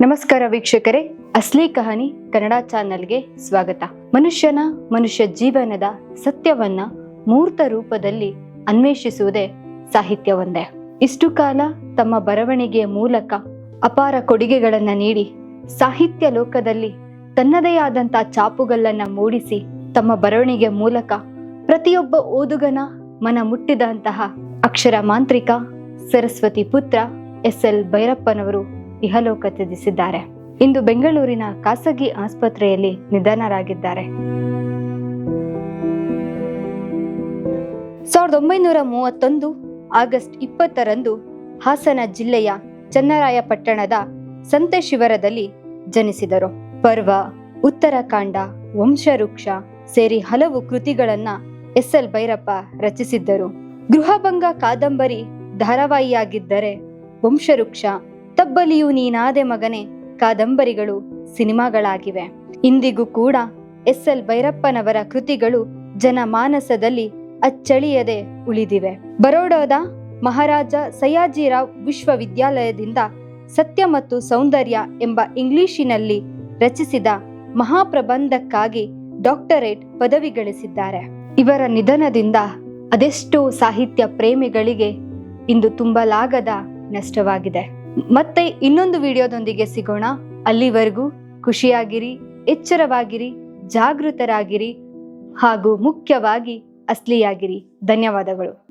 ನಮಸ್ಕಾರ ವೀಕ್ಷಕರೇ, ಅಸ್ಲಿ ಕಹಾನಿ ಕನ್ನಡ ಚಾನೆಲ್ಗೆ ಸ್ವಾಗತ. ಮನುಷ್ಯನ ಮನುಷ್ಯ ಜೀವನದ ಸತ್ಯವನ್ನ ಮೂರ್ತ ರೂಪದಲ್ಲಿ ಅನ್ವೇಷಿಸುವುದೇ ಸಾಹಿತ್ಯ ಒಂದೇ. ಇಷ್ಟು ಕಾಲ ತಮ್ಮ ಬರವಣಿಗೆಯ ಮೂಲಕ ಅಪಾರ ಕೊಡುಗೆಗಳನ್ನ ನೀಡಿ ಸಾಹಿತ್ಯ ಲೋಕದಲ್ಲಿ ತನ್ನದೇ ಆದಂತ ಚಾಪುಗಳನ್ನ ಮೂಡಿಸಿ ತಮ್ಮ ಬರವಣಿಗೆ ಮೂಲಕ ಪ್ರತಿಯೊಬ್ಬ ಓದುಗನ ಮನ ಮುಟ್ಟಿದಂತಹ ಅಕ್ಷರ ಮಾಂತ್ರಿಕ ಸರಸ್ವತಿ ಪುತ್ರ ಎಸ್ ಎಲ್ ಭೈರಪ್ಪನವರು ಇಹಲೋಕ ತ್ಯಜಿಸಿದ್ದಾರೆ. ಇಂದು ಬೆಂಗಳೂರಿನ ಖಾಸಗಿ ಆಸ್ಪತ್ರೆಯಲ್ಲಿ ನಿಧನರಾಗಿದ್ದಾರೆ. ಸಾವಿರದ ಒಂಬೈನೂರ ಮೂವತ್ತೊಂದು ಆಗಸ್ಟ್ ಇಪ್ಪತ್ತರಂದು ಹಾಸನ ಜಿಲ್ಲೆಯ ಚನ್ನರಾಯಪಟ್ಟಣದ ಸಂತೆ ಶಿವರದಲ್ಲಿ ಜನಿಸಿದರು. ಪರ್ವ ಉತ್ತರಕಾಂಡ ವಂಶವೃಕ್ಷ ಸೇರಿ ಹಲವು ಕೃತಿಗಳನ್ನ ಎಸ್ ಎಲ್ ಭೈರಪ್ಪ ರಚಿಸಿದ್ದರು. ಗೃಹಭಂಗ ಕಾದಂಬರಿ ಧಾರಾವಾಹಿಯಾಗಿದ್ದರೆ ವಂಶವೃಕ್ಷ ತಬ್ಬಲಿಯು ನೀನಾದೆ ಮಗನೆ, ಕಾದಂಬರಿಗಳು ಸಿನಿಮಾಗಳಾಗಿವೆ. ಇಂದಿಗೂ ಕೂಡ ಎಸ್ ಎಲ್ ಭೈರಪ್ಪನವರ ಕೃತಿಗಳು ಜನಮಾನಸದಲ್ಲಿ ಅಚ್ಚಳಿಯದೆ ಉಳಿದಿವೆ. ಬರೋಡಾದ ಮಹಾರಾಜ ಸಯಾಜಿರಾವ್ ವಿಶ್ವವಿದ್ಯಾಲಯದಿಂದ ಸತ್ಯ ಮತ್ತು ಸೌಂದರ್ಯ ಎಂಬ ಇಂಗ್ಲಿಶಿನಲ್ಲಿ ರಚಿಸಿದ ಮಹಾಪ್ರಬಂಧಕ್ಕಾಗಿ ಡಾಕ್ಟರೇಟ್ ಪದವಿ ಗಳಿಸಿದ್ದಾರೆ ಇವರ ನಿಧನದಿಂದ ಅದೆಷ್ಟೋ ಸಾಹಿತ್ಯ ಪ್ರೇಮಿಗಳಿಗೆ ಇಂದು ತುಂಬಲಾಗದ ನಷ್ಟವಾಗಿದೆ. ಮತ್ತೆ ಇನ್ನೊಂದು ವಿಡಿಯೋದೊಂದಿಗೆ ಸಿಗೋಣ. ಅಲ್ಲಿವರೆಗೂ ಖುಷಿಯಾಗಿರಿ ಎಚ್ಚರವಾಗಿರಿ ಜಾಗೃತರಾಗಿರಿ ಹಾಗೂ ಮುಖ್ಯವಾಗಿ ಅಸ್ಲಿಯಾಗಿರಿ. ಧನ್ಯವಾದಗಳು.